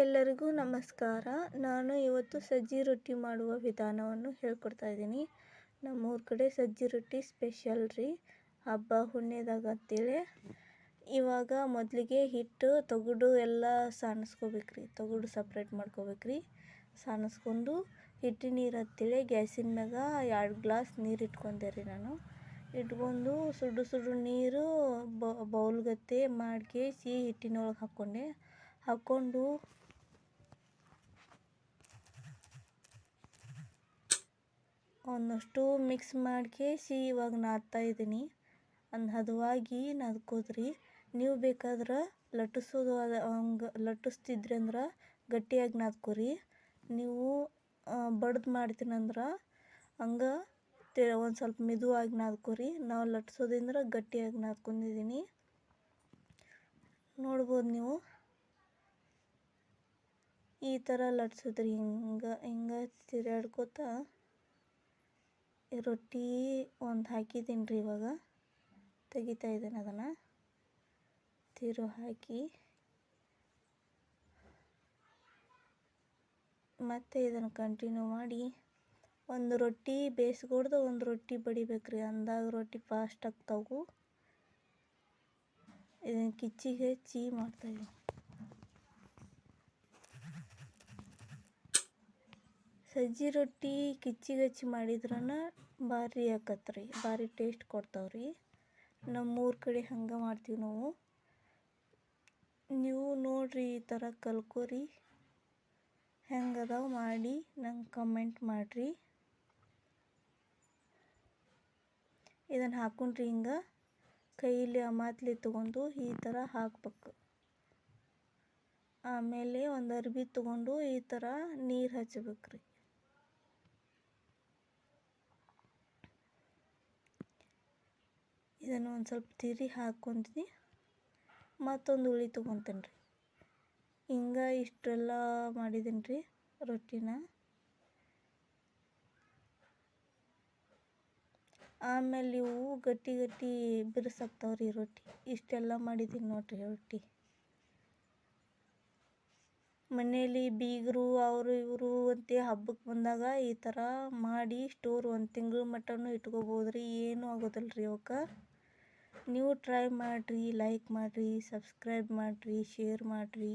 ಎಲ್ಲರಿಗೂ ನಮಸ್ಕಾರ. ನಾನು ಇವತ್ತು ಸಜ್ಜಿ ರೊಟ್ಟಿ ಮಾಡುವ ವಿಧಾನವನ್ನು ಹೇಳ್ಕೊಡ್ತಾ ಇದ್ದೀನಿ. ನಮ್ಮೂರ ಕಡೆ ಸಜ್ಜಿ ರೊಟ್ಟಿ ಸ್ಪೆಷಲ್ ರೀ. ಹಬ್ಬ ಹುಣ್ಣಿದಾಗ ಅಂತೇಳಿ ಇವಾಗ ಮೊದಲಿಗೆ ಹಿಟ್ಟು, ತೊಗಡು ಎಲ್ಲ ಸಾಣಿಸ್ಕೋಬೇಕ್ರಿ. ತೊಗಡು ಸಪ್ರೇಟ್ ಮಾಡ್ಕೋಬೇಕ್ರಿ. ಸಾಣಿಸ್ಕೊಂಡು ಹಿಟ್ಟು ನೀರು ಅಂತೇಳಿ ಗ್ಯಾಸಿನ ಮ್ಯಾಗ ಎರಡು ಗ್ಲಾಸ್ ನೀರು ಇಟ್ಕೊಂಡೆ ರೀ ನಾನು. ಇಟ್ಕೊಂಡು ಸುಡು ಸುಡು ನೀರು ಬೌಲ್ಗತ್ತೆ ಮಾಡ್ಕೇಸಿ ಹಿಟ್ಟಿನೊಳಗೆ ಹಾಕ್ಕೊಂಡೆ. ಹಾಕ್ಕೊಂಡು ಒಂದಷ್ಟು ಮಿಕ್ಸ್ ಮಾಡ್ಕೇಸಿ ಇವಾಗ ನಾದ್ತಾ ಇದ್ದೀನಿ. ಒಂದು ಹದವಾಗಿ ನಾದ್ಕೋದ್ರಿ. ನೀವು ಬೇಕಾದ್ರೆ ಲಟ್ಟಿಸೋದು ಅದು ಹಂಗೆ ಲಟ್ಟಿಸ್ತಿದ್ರಿ ಅಂದ್ರೆ ಗಟ್ಟಿಯಾಗಿ ನಾದ್ಕೋರಿ. ನೀವು ಬಡ್ದು ಮಾಡ್ತೀನಂದ್ರೆ ಹಂಗೆ ತೆ ಒಂದು ಸ್ವಲ್ಪ ಮೆದುವಾಗಿ ನಾದ್ಕೋರಿ. ನಾವು ಲಟ್ಸೋದಂದ್ರೆ ಗಟ್ಟಿಯಾಗಿ ನಾದ್ಕೊಂಡಿದ್ದೀನಿ ನೋಡ್ಬೋದು ನೀವು. ಈ ಥರ ಲಟ್ಸಿದ್ರಿ. ಹಿಂಗೆ ಹಿಂಗೆ ತಿರ್ಗಾಡ್ಕೋತ ರೊಟ್ಟಿ ಒಂದು ಹಾಕಿದ್ದೀನಿ ರೀ ಇವಾಗ. ತೆಗಿತಾ ಇದ್ದೇನೆ ಅದನ್ನು. ತಿರು ಹಾಕಿ. ಮತ್ತೆ ಇದನ್ನು ಕಂಟಿನ್ಯೂ ಮಾಡಿ ಒಂದು ರೊಟ್ಟಿ ಬೇಯಿಸ್ಕೊಡ್ದು ಒಂದು ರೊಟ್ಟಿ ಬಡಿಬೇಕ್ರಿ ಅಂದಾಗ ರೊಟ್ಟಿ ಫಾಸ್ಟ್ ಆಗ್ತಾವು. ಇದನ್ನು ಕಿಚ್ಚಿಗೆ ಚೀ ಮಾಡ್ತಾಯಿದ್ದೀನಿ ಸಜ್ಜಿ ರೊಟ್ಟಿ ಕಿಚ್ಚಿ ಗಚ್ಚಿ ಮಾಡಿದ್ರನ ಭಾರಿ ಆಕತ್ರಿ, ಭಾರಿ ಟೇಸ್ಟ್ ಕೊಡ್ತಾವ್ರಿ. ನಮ್ಮೂರ ಕಡೆ ಹಂಗೆ ಮಾಡ್ತೀವಿ ನಾವು. ನೀವು ನೋಡ್ರಿ ಈ ಥರ ಕಲ್ಕೋರಿ. ಹೆಂಗದಾವ ಮಾಡಿ ನಂಗೆ ಕಮೆಂಟ್ ಮಾಡಿರಿ. ಇದನ್ನು ಹಾಕೊಂಡ್ರಿ ಹಿಂಗೆ. ಕೈಲಿ ಅಮಾತ್ಲಿ ತೊಗೊಂಡು ಈ ಥರ ಹಾಕ್ಬೇಕು. ಆಮೇಲೆ ಒಂದು ಅರ್ಬಿ ತೊಗೊಂಡು ಈ ಥರ ನೀರು ಹಚ್ಬೇಕ್ರಿ. ಇದನ್ನು ಒಂದು ಸ್ವಲ್ಪ ತಿರಿ ಹಾಕ್ಕೊಂತೀನಿ ಮತ್ತೊಂದು ಉಳಿ ತೊಗೊತೀನಿ ರೀ ಹಿಂಗೆ ಇಷ್ಟೆಲ್ಲ ಮಾಡಿದ್ದೀನಿ ರೀ ರೊಟ್ಟಿನ. ಆಮೇಲೆ ಇವು ಗಟ್ಟಿ ಗಟ್ಟಿ ಬಿರ್ಸಾಕ್ತಾವ ರೀ ರೊಟ್ಟಿ. ಇಷ್ಟೆಲ್ಲ ಮಾಡಿದ್ದೀನಿ ನೋಡಿರಿ ರೊಟ್ಟಿ. ಮನೆಯಲ್ಲಿ ಬೀಗರು ಅವರು ಇವರು ಅಂತ ಹಬ್ಬಕ್ಕೆ ಬಂದಾಗ ಈ ಥರ ಮಾಡಿ ಸ್ಟೋರ್ ಒಂದು ತಿಂಗಳ ಮಟ್ಟನೂ ಇಟ್ಕೋಬೋದು ರೀ ಏನೂ ಆಗೋದಿಲ್ಲ ರೀ ಅವಕ್ಕೆ. ನೀವು ಟ್ರೈ ಮಾಡಿರಿ ಲೈಕ್ ಮಾಡಿರಿ ಸಬ್ಸ್ಕ್ರೈಬ್ ಮಾಡಿರಿ ಶೇರ್ ಮಾಡಿರಿ.